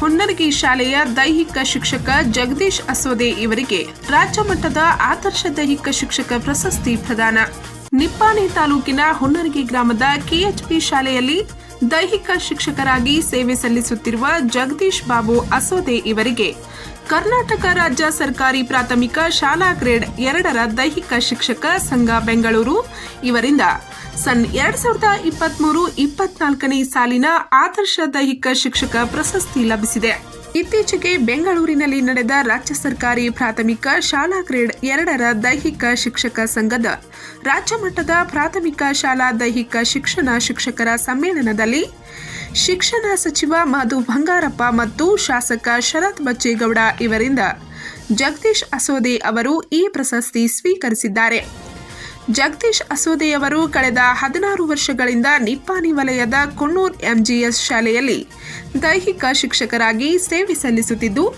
ಹುನ್ನರಗಿ ಶಾಲೆಯ ದೈಹಿಕ ಶಿಕ್ಷಕ ಜಗದೀಶ್ ಅಸೋದೆ ಇವರಿಗೆ ರಾಜ್ಯ ಮಟ್ಟದ ಆದರ್ಶ ದೈಹಿಕ ಶಿಕ್ಷಕ ಪ್ರಶಸ್ತಿ ಪ್ರದಾನ. ನಿಪ್ಪಾಣಿ ತಾಲೂಕಿನ ಹೊನ್ನರಗಿ ಗ್ರಾಮದ ಕೆಎಚ್ಪಿ ಶಾಲೆಯಲ್ಲಿ ದೈಹಿಕ ಶಿಕ್ಷಕರಾಗಿ ಸೇವೆ ಸಲ್ಲಿಸುತ್ತಿರುವ ಜಗದೀಶ್ ಬಾಬು ಅಸೋದೆ ಇವರಿಗೆ. ಕರ್ನಾಟಕ ರಾಜ್ಯ ಸರ್ಕಾರಿ ಪ್ರಾಥಮಿಕ ಶಾಲಾ ಗ್ರೇಡ್ ಎರಡರ ದೈಹಿಕ ಶಿಕ್ಷಕ ಸಂಘ ಬೆಂಗಳೂರು ಇವರಿಂದ. ಸನ್ ಎರಡ್ ಸಾವಿರದ ಇಪ್ಪತ್ಮೂರು ಇಪ್ಪತ್ನಾಲ್ಕನೇ ಸಾಲಿನ ಆದರ್ಶ ದೈಹಿಕ ಶಿಕ್ಷಕ ಪ್ರಶಸ್ತಿ ಲಭಿಸಿದೆ. ಇತ್ತೀಚೆಗೆ ಬೆಂಗಳೂರಿನಲ್ಲಿ ನಡೆದ ರಾಜ್ಯ ಸರ್ಕಾರಿ ಪ್ರಾಥಮಿಕ ಶಾಲಾ ಗ್ರೇಡ್ ಎರಡರ ದೈಹಿಕ ಶಿಕ್ಷಕ ಸಂಘದ ರಾಜ್ಯ ಮಟ್ಟದ ಪ್ರಾಥಮಿಕ ಶಾಲಾ ದೈಹಿಕ ಶಿಕ್ಷಣ ಶಿಕ್ಷಕರ ಸಮ್ಮೇಳನದಲ್ಲಿ ಶಿಕ್ಷಣ ಸಚಿವ ಮಧು ಬಂಗಾರಪ್ಪ ಮತ್ತು ಶಾಸಕ ಶರತ್ ಬಚ್ಚೇಗೌಡ ಇವರಿಂದ ಜಗದೀಶ್ ಅಸೋದೆ ಅವರು ಈ ಪ್ರಶಸ್ತಿ ಸ್ವೀಕರಿಸಿದ್ದಾರೆ. ಜಗದೀಶ್ ಅಸೋದೆಯವರು ಕಳೆದ ಹದಿನಾರು ವರ್ಷಗಳಿಂದ ನಿಪ್ಪಾನಿ ವಲಯದ ಕೊಣ್ಣೂರ್ ಎಂಜಿಎಸ್ ಶಾಲೆಯಲ್ಲಿ ದೈಹಿಕ ಶಿಕ್ಷಕರಾಗಿ ಸೇವೆ ಸಲ್ಲಿಸುತ್ತಿದ್ದು,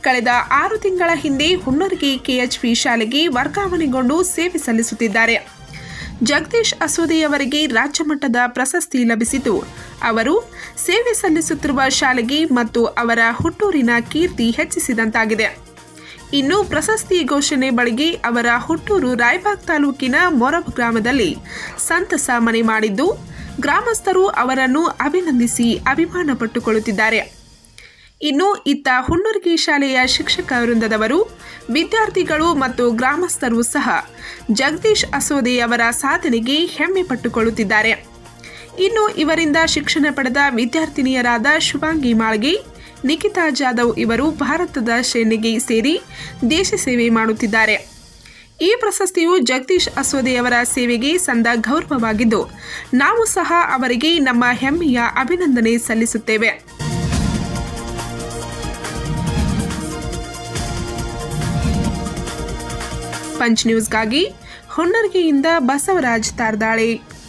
ಕಳೆದ ಆರು ತಿಂಗಳ ಹಿಂದೆ ಹುನ್ನರ್ಗಿ ಕೆಎಚ್ಪಿ ಶಾಲೆಗೆ ವರ್ಗಾವಣೆಗೊಂಡು ಸೇವೆ ಸಲ್ಲಿಸುತ್ತಿದ್ದಾರೆ. ಜಗದೀಶ್ ಅಸೋದೆಯವರಿಗೆ ರಾಜ್ಯ ಮಟ್ಟದ ಪ್ರಶಸ್ತಿ ಲಭಿಸಿತು. ಅವರು ಸೇವೆ ಸಲ್ಲಿಸುತ್ತಿರುವ ಶಾಲೆಗೆ ಮತ್ತು ಅವರ ಹುಟ್ಟೂರಿನ ಕೀರ್ತಿ ಹೆಚ್ಚಿಸಿದಂತಾಗಿದೆ. ಇನ್ನು ಪ್ರಶಸ್ತಿ ಘೋಷಣೆ ಬಳಿಗೆ ಅವರ ಹುಟ್ಟೂರು ರಾಯಬಾಗ್ ತಾಲೂಕಿನ ಮೊರಬ್ ಗ್ರಾಮದಲ್ಲಿ ಸಂತಸ ಮನೆ ಮಾಡಿದ್ದು, ಗ್ರಾಮಸ್ಥರು ಅವರನ್ನು ಅಭಿನಂದಿಸಿ ಅಭಿಮಾನ ಪಟ್ಟುಕೊಳ್ಳುತ್ತಿದ್ದಾರೆ. ಇನ್ನು ಇತ್ತ ಹುಣ್ಣುರ್ಗಿ ಶಾಲೆಯ ಶಿಕ್ಷಕ ವೃಂದದವರು, ವಿದ್ಯಾರ್ಥಿಗಳು ಮತ್ತು ಗ್ರಾಮಸ್ಥರು ಸಹ ಜಗದೀಶ್ ಅಸೋದೆ ಅವರ ಸಾಧನೆಗೆ ಹೆಮ್ಮೆ ಪಟ್ಟುಕೊಳ್ಳುತ್ತಿದ್ದಾರೆ. ಇನ್ನು ಇವರಿಂದ ಶಿಕ್ಷಣ ಪಡೆದ ವಿದ್ಯಾರ್ಥಿನಿಯರಾದ ಶುಭಾಂಗಿ ಮಾಳ್ಗೆ ನಿಖಿತಾ ಜಾಧವ್ ಇವರು ಭಾರತದ ಸೇನೆಗೆ ಸೇರಿ ದೇಶ ಸೇವೆ ಮಾಡುತ್ತಿದ್ದಾರೆ. ಈ ಪ್ರಶಸ್ತಿಯು ಜಗದೀಶ್ ಅಸ್ವದೆಯವರ ಸೇವೆಗೆ ಸಂದ ಗೌರವವಾಗಿದ್ದು, ನಾವು ಸಹ ಅವರಿಗೆ ನಮ್ಮ ಹೆಮ್ಮೆಯ ಅಭಿನಂದನೆ ಸಲ್ಲಿಸುತ್ತೇವೆ. ಪಂಚ್ ನ್ಯೂಸ್ಗಾಗಿ ಹೊನ್ನರ್ಗಿಯಿಂದ ಬಸವರಾಜ್ ತಾರ್ದಾಳೆ.